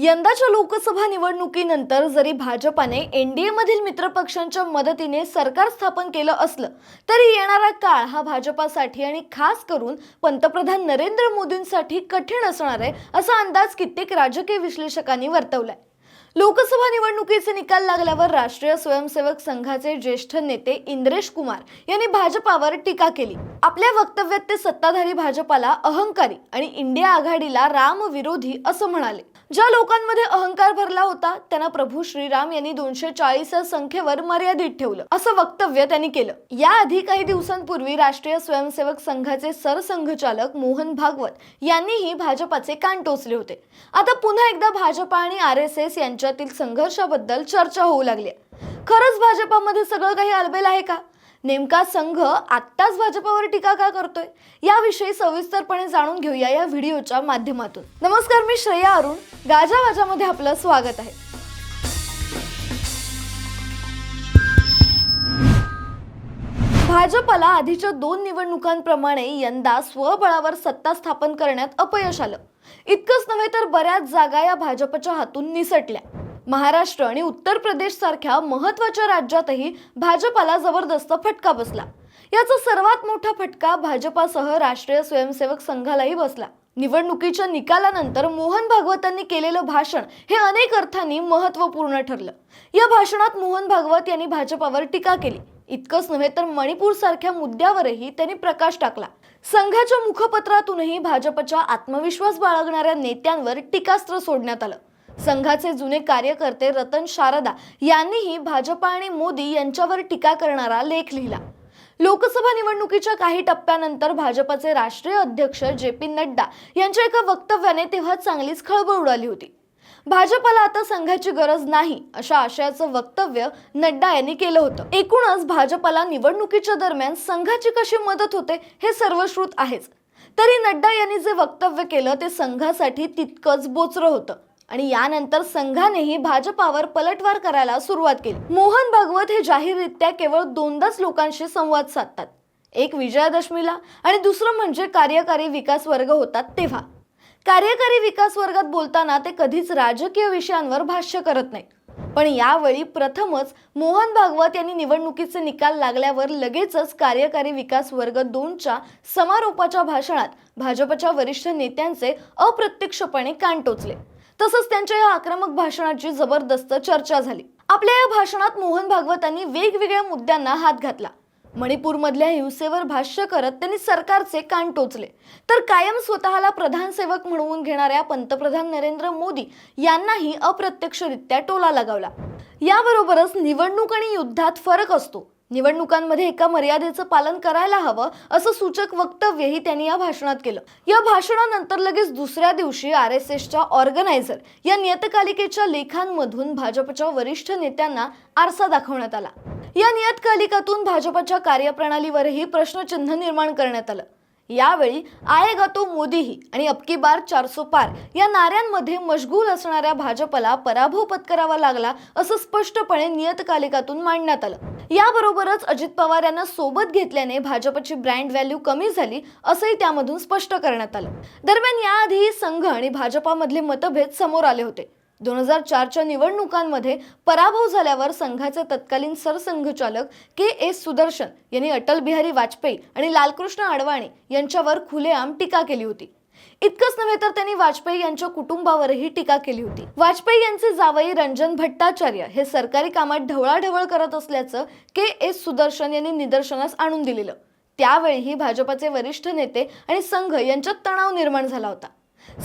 यंदाच्या लोकसभा निवडणुकीनंतर जरी भाजपाने एनडीए मधील मित्रपक्षांच्या मदतीने सरकार स्थापन केलं असलं तरी येणारा काळ हा भाजपासाठी आणि खास करून पंतप्रधान नरेंद्र मोदींसाठी कठीण असणार आहे असा अंदाज कित्येक राजकीय विश्लेषकांनी वर्तवलाय. लोकसभा निवडणुकीचे निकाल लागल्यावर राष्ट्रीय स्वयंसेवक संघाचे ज्येष्ठ नेते इंद्रेश कुमार यांनी भाजपावर टीका केली. आपल्या वक्तव्यात ते सत्ताधारी भाजपाला अहंकारी आणि इंडिया आघाडीला रामविरोधी असं म्हणाले. ज्या लोकांमध्ये अहंकार भरला होता त्यांना प्रभू श्रीराम यांनी दोनशे चाळीस संख्येवर मर्यादित ठेवलं. असं वक्तव्य त्यांनी केलं. याआधी काही दिवसांपूर्वी राष्ट्रीय स्वयंसेवक संघाचे सरसंघचालक मोहन भागवत यांनीही भाजपाचे कान टोचले होते. आता पुन्हा एकदा भाजपा आणि आर एस एस यांच्यातील संघर्षाबद्दल चर्चा होऊ लागली खरंच भाजपामध्ये सगळं काही अलबेल आहे का? नेमका संघ आत्ताच भाजपावर टीका का करतोय? याविषयी सविस्तरपणे जाणून घेऊया या व्हिडिओच्या माध्यमातून. नमस्कार मी श्रेया अरुण. गाजा वाजामध्ये आपलं स्वागत आहे. भाजपला आधीच्या दोन निवडणुकांप्रमाणे यंदा स्वबळावर सत्ता स्थापन करण्यात अपयश आलं. इतकंच नव्हे तर बऱ्याच जागा या भाजपच्या हातून निसटल्या. महाराष्ट्र आणि उत्तर प्रदेश सारख्या महत्त्वाच्या राज्यातही भाजपाला जबरदस्त फटका बसला. याचा सर्वात मोठा फटका भाजपासह राष्ट्रीय स्वयंसेवक संघालाही बसला. निवडणुकीच्या निकालानंतर मोहन भागवतांनी केलेलं भाषण हे अनेक अर्थांनी महत्त्वपूर्ण ठरलं. या भाषणात मोहन भागवत यांनी भाजपावर टीका केली. इतकंच नव्हे तर मणिपूर सारख्या मुद्द्यावरही त्यांनी प्रकाश टाकला. संघाच्या मुखपत्रातूनही भाजपच्या आत्मविश्वास बाळगणाऱ्या नेत्यांवर टीकास्त्र सोडण्यात आलं. संघाचे जुने कार्यकर्ते रतन शारदा यांनीही भाजपा आणि मोदी यांच्यावर टीका करणारा लेख लिहिला. लोकसभा निवडणुकीच्या काही टप्प्यानंतर भाजपचे राष्ट्रीय अध्यक्ष जे पी नड्डा यांच्या एका वक्तव्याने तेव्हा चांगलीच खळबळ उडाली होती. भाजपाला आता संघाची गरज नाही अशा आशयाचं वक्तव्य नड्डा यांनी केलं होतं. एकूणच भाजपाला निवडणुकीच्या दरम्यान संघाची कशी मदत होते हे सर्वश्रुत आहेच. तरी नड्डा यांनी जे वक्तव्य केलं ते संघासाठी तितकंच बोचरं होतं. आणि यानंतर संघानेही भाजपावर पलटवार करायला सुरुवात केली. मोहन भागवत हे जाहीररित्या केवळ दोनदाच लोकांशी संवाद साधतात. एक विजयादशमीला आणि दुसरं म्हणजे कार्यकारी विकास वर्ग होतात तेव्हा. कार्यकारी विकास वर्गात बोलताना ते कधीच राजकीय विषयांवर भाष्य करत नाही पण यावेळी प्रथमच मोहन भागवत यांनी निवडणुकीचे निकाल लागल्यावर लगेचच कार्यकारी विकास वर्ग दोनच्या समारोपाच्या भाषणात भाजपच्या वरिष्ठ नेत्यांचे अप्रत्यक्षपणे कान टोचले. तसंच त्यांच्या या आक्रमक भाषणाची जबरदस्त चर्चा झाली. आपल्या या भाषणात मोहन भागवतांनी वेगवेगळ्या मुद्द्यांना हात घातला. मणिपूरमधल्या हिंसेवर भाष्य करत त्यांनी सरकारचे कान टोचले. तर कायम स्वतःला प्रधान सेवक म्हणवून घेणाऱ्या पंतप्रधान नरेंद्र मोदी यांनाही अप्रत्यक्षरित्या टोला लगावला. याबरोबरच निवडणूक आणि युद्धात फरक असतो. निवडणुकांमध्ये एका मर्यादेचं पालन करायला हवं असं सूचक वक्तव्यही त्यांनी या भाषणात केलं. या भाषणानंतर लगेच दुसऱ्या दिवशी आर एस एसच्या ऑर्गनायझर या नियतकालिकेच्या लेखांमधून भाजपच्या वरिष्ठ नेत्यांना आरसा दाखवण्यात आला. या नियतकालिकातून भाजपच्या कार्यप्रणालीवरही प्रश्नचिन्ह निर्माण करण्यात आलं. यावेळी आएगा तो मोदीही आणि अबकी बार चारसो पार या नाऱ्यांमध्ये मशगूल असणाऱ्या भाजपला पराभव पत्करावा लागला असं स्पष्टपणे नियतकालिकातून मांडण्यात आलं. याबरोबरच अजित पवार यांना सोबत घेतल्याने भाजपची ब्रँड व्हॅल्यू कमी झाली असंही त्यामधून स्पष्ट करण्यात आलं. दरम्यान याआधी संघ आणि भाजपामधले मतभेद समोर आले होते. दोन हजार चारच्या निवडणुकांमध्ये पराभव झाल्यावर संघाचे तत्कालीन सरसंघचालक के एस सुदर्शन यांनी अटल बिहारी वाजपेयी आणि लालकृष्ण अडवाणी यांच्यावर खुलेआम टीका केली होती. इतकंच नव्हे तर त्यांनी वाजपेयी यांच्या कुटुंबावरही टीका केली होती. वाजपेयी यांचे जावई रंजन भट्टाचार्य हे सरकारी कामात ढवळाढवळ करत असल्याचं के एस सुदर्शन यांनी निदर्शनास आणून दिलेलं. त्यावेळीही भाजपचे वरिष्ठ नेते आणि संघ यांच्यात तणाव निर्माण झाला होता.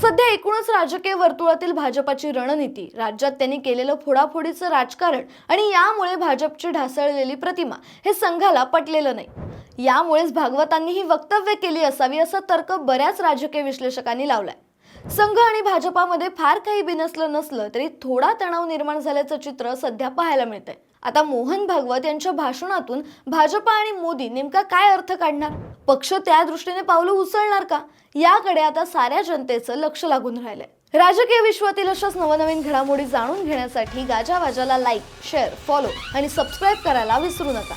सध्या एकूणच राजकीय वर्तुळातील भाजपाची रणनीती राज्यात त्यांनी केलेलं फोडाफोडीचं राजकारण आणि यामुळे भाजपची ढासळलेली प्रतिमा हे संघाला पटलेलं नाही. यामुळेच भागवतांनी ही वक्तव्य केली असावी असा तर्क बऱ्याच राजकीय विश्लेषकांनी लावलाय. संघ आणि भाजपामध्ये फार काही बिनसलं नसलं तरी थोडा तणाव निर्माण झाल्याचं चित्र सध्या पाहायला मिळतंय. आता मोहन भागवत यांच्या भाषणातून भाजपा आणि मोदी नेमका काय अर्थ काढणार? पक्ष त्या दृष्टीने पावलं उचलणार का? याकडे आता साऱ्या जनतेचं लक्ष लागून राहिलंय. राजकीय विश्वातील अशाच नवनवीन घडामोडी जाणून घेण्यासाठी गाजावाजाला लाईक शेअर फॉलो आणि सबस्क्राईब करायला विसरू नका.